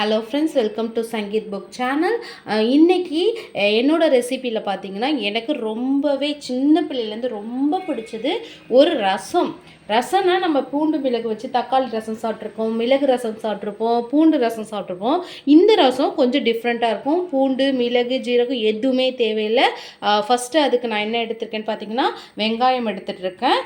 Hello friends welcome to Sangeeth book channel இன்றைக்கி என்னோடய ரெசிப்பியில் பார்த்தீங்கன்னா எனக்கு ரொம்பவே சின்ன பிள்ளையிலேருந்து ரொம்ப பிடிச்சது ஒரு ரசம். ரசம்னா நம்ம பூண்டு மிளகு வச்சு தக்காளி ரசம் சாப்பிட்ருக்கோம் மிளகு ரசம் சாப்பிட்ருப்போம் பூண்டு ரசம் சாப்பிட்ருப்போம் இந்த ரசம் கொஞ்சம் டிஃப்ரெண்ட்டாக இருக்கும். பூண்டு மிளகு ஜீரகம் எதுவுமே தேவையில்லை. ஃபஸ்ட்டு அதுக்கு நான் என்ன எடுத்திருக்கேன்னு பார்த்தீங்கன்னா வெங்காயம் எடுத்துகிட்டு இருக்கேன்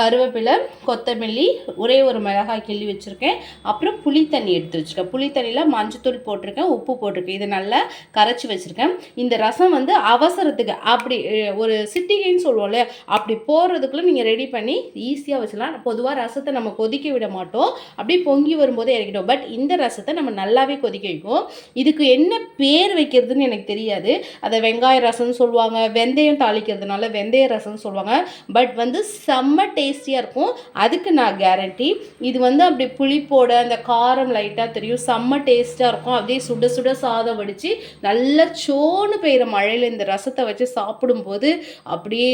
கருவேப்பிலை கொத்தமல்லி ஒரே ஒரு மிளகாய் கிள்ளி வச்சுருக்கேன். அப்புறம் புளி தண்ணி எடுத்து வச்சுருக்கேன். புளி தண்ணியில் மஞ்சத்தூள் போட்டிருக்கேன் உப்பு போட்டிருக்கேன். இதை நல்லா கரைச்சி வச்சுருக்கேன். இந்த ரசம் வந்து அவசரத்துக்கு அப்படி ஒரு சிட்டிகைன்னு சொல்லுவோம்ல அப்படி போடுறதுக்குள்ளே நீங்கள் ரெடி பண்ணி ஈஸியாக வச்சுக்கலாம் பொதுவாக ரசத்தை நம்ம கொதிக்க விட மாட்டோம். அப்படியே பொங்கி வரும்போதே இறக்கிட்டோம் பட் இந்த ரசத்தை நம்ம நல்லாவே கொதிக்க வைப்போம் இதுக்கு என்ன பேர் வைக்கிறதுன்னு எனக்கு தெரியாது. அதை வெங்காய ரசம்னு சொல்லுவாங்க வெந்தயம் தாளிக்கிறதுனால வெந்தய ரசம்னு சொல்லுவாங்க. பட் வந்து செம்ம டேஸ்டியாக இருக்கும். அதுக்கு நான் கேரண்டி இது வந்து அப்படி புளிப்போட அந்த காரம் லைட்டாக தெரியும். செம்ம டேஸ்ட்டாக இருக்கும். அப்படியே சுட சுட சாதம் வடித்து நல்லா சோன்னு பெய்கிற மழையில் இந்த ரசத்தை வச்சு சாப்பிடும்போது அப்படியே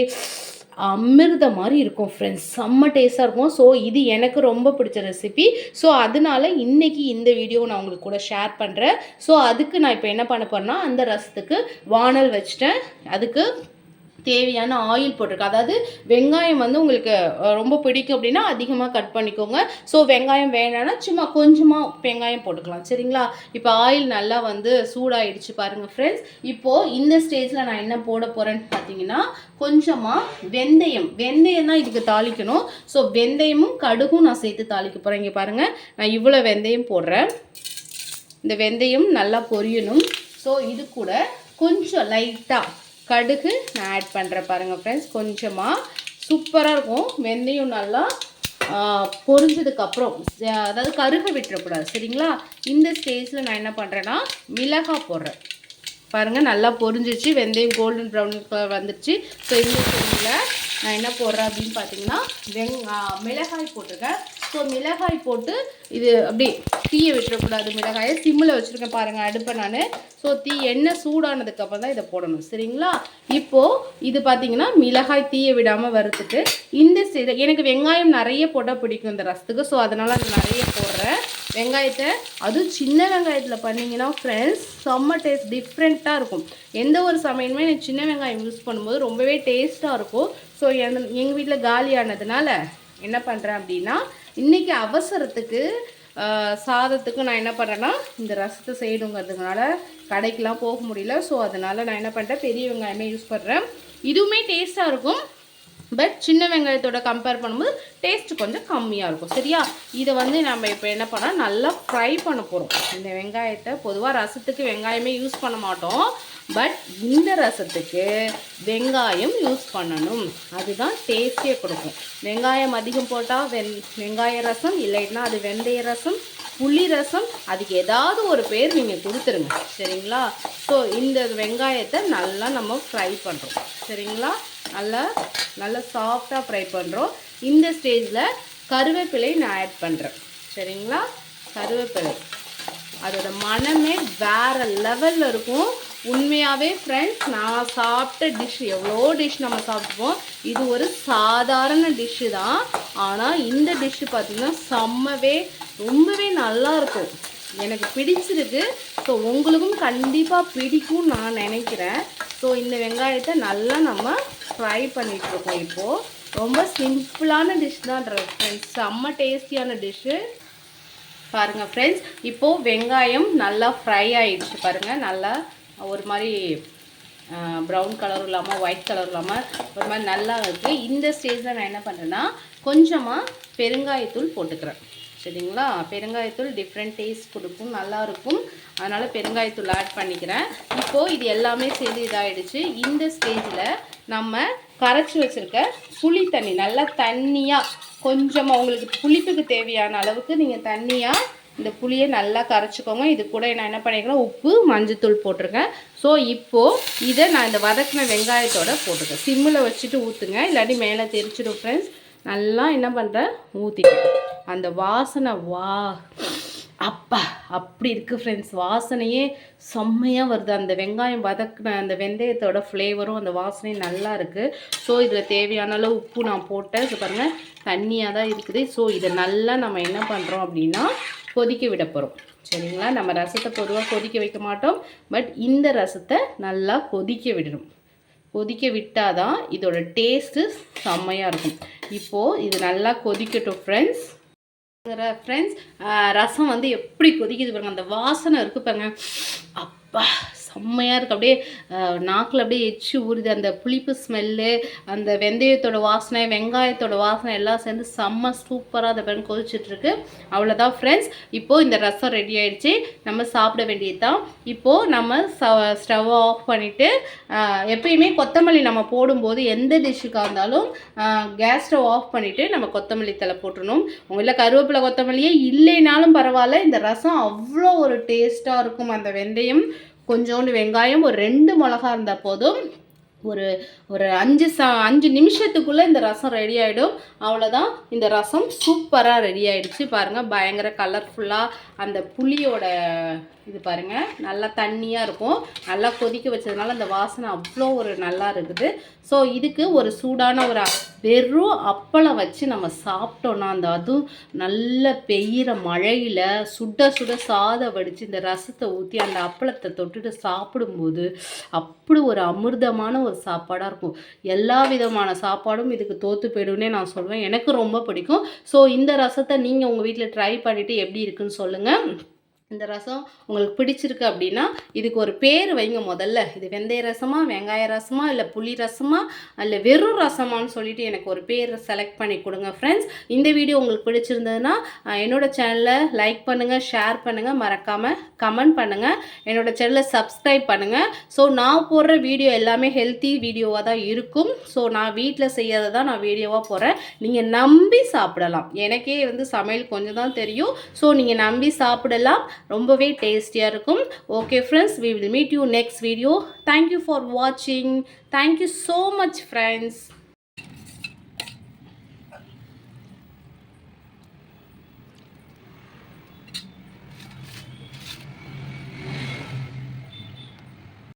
அமிர்த மாதிரி இருக்கும் ஃப்ரெண்ட்ஸ் செம்ம டேஸ்ட்டாக இருக்கும். ஸோ இது எனக்கு ரொம்ப பிடிச்ச ரெசிபி ஸோ அதனால இன்றைக்கி இந்த வீடியோ நான் உங்களுக்கு கூட ஷேர் பண்ணுறேன் ஸோ அதுக்கு நான் இப்போ என்ன பண்ண போகிறேன்னா அந்த ரசத்துக்கு வானல் வச்சுட்டேன். அதுக்கு தேவையான ஆயில் போட்டிருக்கேன் அதாவது வெங்காயம் வந்து உங்களுக்கு ரொம்ப பிடிக்கும் அப்படின்னா அதிகமாக கட் பண்ணிக்கோங்க. ஸோ வெங்காயம் வேணாம்னா சும்மா கொஞ்சமாக வெங்காயம் போட்டுக்கலாம். சரிங்களா? இப்போ ஆயில் நல்லா வந்து சூடாயிடுச்சு பாருங்கள் ஃப்ரெண்ட்ஸ் இப்போது இந்த ஸ்டேஜில் நான் என்ன போட போகிறேன்னு பார்த்தீங்கன்னா கொஞ்சமாக வெந்தயம். வெந்தயம் தான் இதுக்கு தாளிக்கணும். ஸோ வெந்தயமும் கடுகும் நான் சேர்த்து தாளிக்க போகிறேன் இங்கே பாருங்கள் நான் இவ்வளோ வெந்தயம் போடுறேன். இந்த வெந்தயம் நல்லா பொரியணும். ஸோ இது கூட கொஞ்சம் லைட்டாக கடுகு நான் ஆட் பண்ணுறேன் பாருங்கள் ஃப்ரெண்ட்ஸ் கொஞ்சமாக சூப்பராக இருக்கும். வெந்தயம் நல்லா பொரிஞ்சதுக்கப்புறம் அதாவது கருக விட்டுறக்கூடாது சரிங்களா? இந்த ஸ்டேஜில் நான் என்ன பண்ணுறேன்னா மிளகாய் போடுறேன். பாருங்கள் நல்லா பொரிஞ்சிச்சு வெந்தயம் கோல்டன் ப்ரௌன் கலர் வந்துடுச்சு ஸோ இந்த ஸ்டேஜில் நான் என்ன போடுறேன் அப்படின்னு பார்த்தீங்கன்னா வெங் மிளகாய் போட்டிருக்கேன். ஸோ மிளகாய் போட்டு இது அப்படி தீயை விட்டுறக்கூடாது மிளகாயை. சிம்மில் வச்சுருக்கேன் பாருங்கள் அடுப்பை நான். ஸோ தீ எண்ணெய் சூடானதுக்கப்புறம் தான் இதை போடணும். சரிங்களா? இப்போது இது பார்த்தீங்கன்னா மிளகாய் தீயை விடாமல் வறுத்துட்டு இந்த எனக்கு வெங்காயம் நிறைய போட்டால் பிடிக்கும் இந்த ரசத்துக்கு. ஸோ அதனால் அது நிறைய போடுறேன். வெங்காயத்தை அதுவும் சின்ன வெங்காயத்தில் பண்ணிங்கன்னா ஃப்ரெண்ட்ஸ் செம்ம டேஸ்ட் டிஃப்ரெண்ட்டாக இருக்கும். எந்த ஒரு சமையலுமே எனக்கு சின்ன வெங்காயம் யூஸ் பண்ணும்போது ரொம்பவே டேஸ்ட்டாக இருக்கும். ஸோ எங்கள் வீட்டில் காலியானதுனால என்ன பண்ணுறேன் அப்படின்னா இன்றைக்கி அவசரத்துக்கு சாதத்துக்கு நான் என்ன பண்ணுறேன்னா இந்த ரசத்தை செய்யணுங்கிறதுனால கடைக்கெலாம் போக முடியல. ஸோ அதனால் நான் என்ன பண்ணுறேன் பெரிய வெங்காயமே யூஸ் பண்ணுறேன் இதுவுமே டேஸ்ட்டாக இருக்கும். பட் சின்ன வெங்காயத்தோட கம்பேர் பண்ணும்போது டேஸ்ட் கொஞ்சம் கம்மியாக இருக்கும். சரியா? இதை வந்து நம்ம இப்போ என்ன பண்ணால் நல்லா ஃப்ரை பண்ண போகிறோம் இந்த வெங்காயத்தை பொதுவாக ரசத்துக்கு வெங்காயமே யூஸ் பண்ண மாட்டோம். பட் இந்த ரசத்துக்கு வெங்காயம் யூஸ் பண்ணணும். அதுதான் டேஸ்ட்டே கொடுக்கும். வெங்காயம் அதிகம் போட்டால் வெந் வெங்காய ரசம் இல்லைன்னா அது வெந்தய ரசம் புளி ரசம் அதுக்கு ஏதாவது ஒரு பேர் நீங்கள் கொடுத்துருங்க. சரிங்களா? ஸோ இந்த வெங்காயத்தை நல்லா நம்ம ஃப்ரை பண்ணுறோம் சரிங்களா? நல்லா நல்லா சாஃப்டாக ஃப்ரை பண்ணுறோம் இந்த ஸ்டேஜில் கருவேப்பிலை நான் ஆட் பண்ணுறேன் சரிங்களா? கருவேப்பிலை. அதோட மனமே வேறு லெவலில் இருக்கும். உண்மையாகவே ஃப்ரெண்ட்ஸ் நான் சாப்பிட்ட டிஷ் எவ்வளோ டிஷ் நம்ம சாப்பிட்டுப்போம். இது ஒரு சாதாரண டிஷ்ஷு தான். ஆனால் இந்த டிஷ்ஷு பார்த்திங்கன்னா செம்மவே ரொம்பவே நல்லா இருக்கும். எனக்கு பிடிச்சிருக்கு. ஸோ உங்களுக்கும் கண்டிப்பாக பிடிக்கும் நான் நினைக்கிறேன். ஸோ இந்த வெங்காயத்தை நல்லா நம்ம ஃப்ரை பண்ணிகிட்ருக்கோம் இப்போது ரொம்ப சிம்பிளான டிஷ் தான் ஃப்ரெண்ட்ஸ் செம்ம டேஸ்டியான டிஷ்ஷு பாருங்கள் ஃப்ரெண்ட்ஸ் இப்போது வெங்காயம் நல்லா ஃப்ரை ஆகிடுச்சு பாருங்கள் நல்லா ஒரு மாதிரி ப்ரௌன் கலர் இல்லாமல் ஒயிட் கலர் இல்லாமல் ஒரு மாதிரி நல்லா இருக்குது இந்த ஸ்டேஜில் நான் என்ன பண்ணுறேன்னா கொஞ்சமாக பெருங்காயத்தூள் போட்டுக்கிறேன். சரிங்களா? பெருங்காயத்தூள் டிஃப்ரெண்ட் டேஸ்ட் கொடுக்கும் நல்லாயிருக்கும். அதனால் பெருங்காயத்தூள் ஆட் பண்ணிக்கிறேன். இப்போது இது எல்லாமே சேர்ந்து இதாகிடுச்சு இந்த ஸ்டேஜில் நம்ம கரைச்சி வச்சுருக்க புளி தண்ணி நல்லா தண்ணியாக கொஞ்சமாக உங்களுக்கு புளிப்புக்கு தேவையான அளவுக்கு நீங்கள் தண்ணியாக இந்த புளியை நல்லா கரைச்சிக்கோங்க. இது கூட நான் என்ன பண்ணிக்கிறேன்? உப்பு மஞ்சத்தூள் போட்டிருக்கேன். ஸோ இப்போது இதை நான் இந்த வதக்கின வெங்காயத்தோட போட்டிருக்கேன் சிம்மில் வச்சுட்டு ஊற்றுங்க இல்லாட்டி மேலே தெரிச்சிடும் ஃப்ரெண்ட்ஸ் நல்லா என்ன பண்ணுறேன் ஊற்றிக்கிறேன் அந்த வாசனை வா அப்பா அப்படி இருக்குது ஃப்ரெண்ட்ஸ் வாசனையே செம்மையாக வருது. அந்த வெங்காயம் வதக்குன அந்த வெந்தயத்தோட ஃப்ளேவரும் அந்த வாசனையும் நல்லா இருக்குது ஸோ இதில் தேவையான அளவு உப்பு நான் போட்டேன். ஸோ பாருங்கள் தண்ணியாக தான் இருக்குது. ஸோ இதை நல்லா நம்ம என்ன பண்ணுறோம் அப்படின்னா கொதிக்க விட போகிறோம் சரிங்களா? நம்ம ரசத்தை பொதுவாக கொதிக்க வைக்க மாட்டோம். பட் இந்த ரசத்தை நல்லா கொதிக்க விடணும். கொதிக்க விட்டால் தான் இதோட டேஸ்ட்டு செம்மையாக இருக்கும். இப்போது இது நல்லா கொதிக்கட்டும் ஃப்ரெண்ட்ஸ் ஃப்ரெண்ட்ஸ் ரசம் வந்து எப்படி கொதிக்குது பாருங்க அந்த வாசனை இருக்கு பாருங்க. அப்பா செம்மையாக இருக்குது அப்படியே நாக்கில் அப்படியே எச்சி ஊறுது. அந்த புளிப்பு ஸ்மெல்லு அந்த வெந்தயத்தோட வாசனை வெங்காயத்தோட வாசனை எல்லாம் சேர்ந்து செம்ம சூப்பராக அதை பாருங்க கொதிச்சிட்ருக்கு அவ்வளோதான் ஃப்ரெண்ட்ஸ் இப்போது இந்த ரசம் ரெடி ஆயிடுச்சு. நம்ம சாப்பிட வேண்டியது தான் இப்போது நம்ம ஸ்டவ் ஆஃப் பண்ணிவிட்டு எப்பயுமே கொத்தமல்லி நம்ம போடும்போது எந்த டிஷ்ஷுக்காக இருந்தாலும் கேஸ் ஸ்டவ் ஆஃப் பண்ணிவிட்டு நம்ம கொத்தமல்லி தலை போட்டுடணும் உங்களில் கருவேப்பிலை கொத்தமல்லியே இல்லைனாலும் பரவாயில்ல. இந்த ரசம் அவ்வளோ ஒரு டேஸ்ட்டாக இருக்கும். அந்த வெந்தயம் கொஞ்சோண்டு வெங்காயம் ஒரு ரெண்டு மிளகா இருந்தால் போதும். ஒரு ஒரு அஞ்சு ச அஞ்சு நிமிஷத்துக்குள்ளே இந்த ரசம் ரெடி ஆகிடும் அவ்வளோதான் இந்த ரசம் சூப்பராக ரெடி ஆகிடுச்சு பாருங்கள் பயங்கர கலர்ஃபுல்லாக அந்த புளியோட இது பாருங்கள் நல்லா தண்ணியாக இருக்கும். நல்லா கொதிக்க வச்சதுனால அந்த வாசனை அவ்வளோ ஒரு நல்லா இருக்குது. ஸோ இதுக்கு ஒரு சூடான ஒரு வெறும் அப்பளம் வச்சு நம்ம சாப்பிட்டோன்னா அந்த அதுவும் நல்ல பெய்கிற மழையில் சுட சுட சாதம் வடித்து இந்த ரசத்தை ஊற்றி அந்த அப்பளத்தை தொட்டுட்டு சாப்பிடும்போது அப்படி ஒரு அமிர்தமான ஒரு சாப்பாடாக இருக்கும். எல்லா விதமான சாப்பாடும் இதுக்கு தோற்று போயிடும்னே நான் சொல்வேன். எனக்கு ரொம்ப பிடிக்கும். ஸோ இந்த ரசத்தை நீங்கள் உங்கள் வீட்டில் ட்ரை பண்ணிவிட்டு எப்படி இருக்குன்னு சொல்லுங்கள் இந்த ரசம் உங்களுக்கு பிடிச்சிருக்கு அப்படின்னா இதுக்கு ஒரு பேர் வைங்க முதல்ல. இது வெந்தய ரசமா வெங்காய ரசமா இல்லை புளி ரசமா இல்லை வெறும் ரசமான்னு சொல்லிட்டு எனக்கு ஒரு பேர் செலக்ட் பண்ணி கொடுங்க ஃப்ரெண்ட்ஸ் இந்த வீடியோ உங்களுக்கு பிடிச்சிருந்ததுன்னா என்னோட சேனலை லைக் பண்ணுங்கள் ஷேர் பண்ணுங்கள் மறக்காமல் கமெண்ட் பண்ணுங்கள் என்னோட சேனலை சப்ஸ்கிரைப் பண்ணுங்கள் ஸோ நான் போடுற வீடியோ எல்லாமே ஹெல்த்தி வீடியோவாக தான் இருக்கும். ஸோ நான் வீட்டில் செய்யறதை தான் நான் வீடியோவாக போடுறேன். நீங்கள் நம்பி சாப்பிடலாம். எனக்கே வந்து சமையல் கொஞ்சம் தான் தெரியும். ஸோ நீங்கள் நம்பி சாப்பிடலாம். ரொம்பவே டேஸ்டியாக இருக்கும். Okay friends we will meet you next video thank you for வாட்சிங் thank you so much friends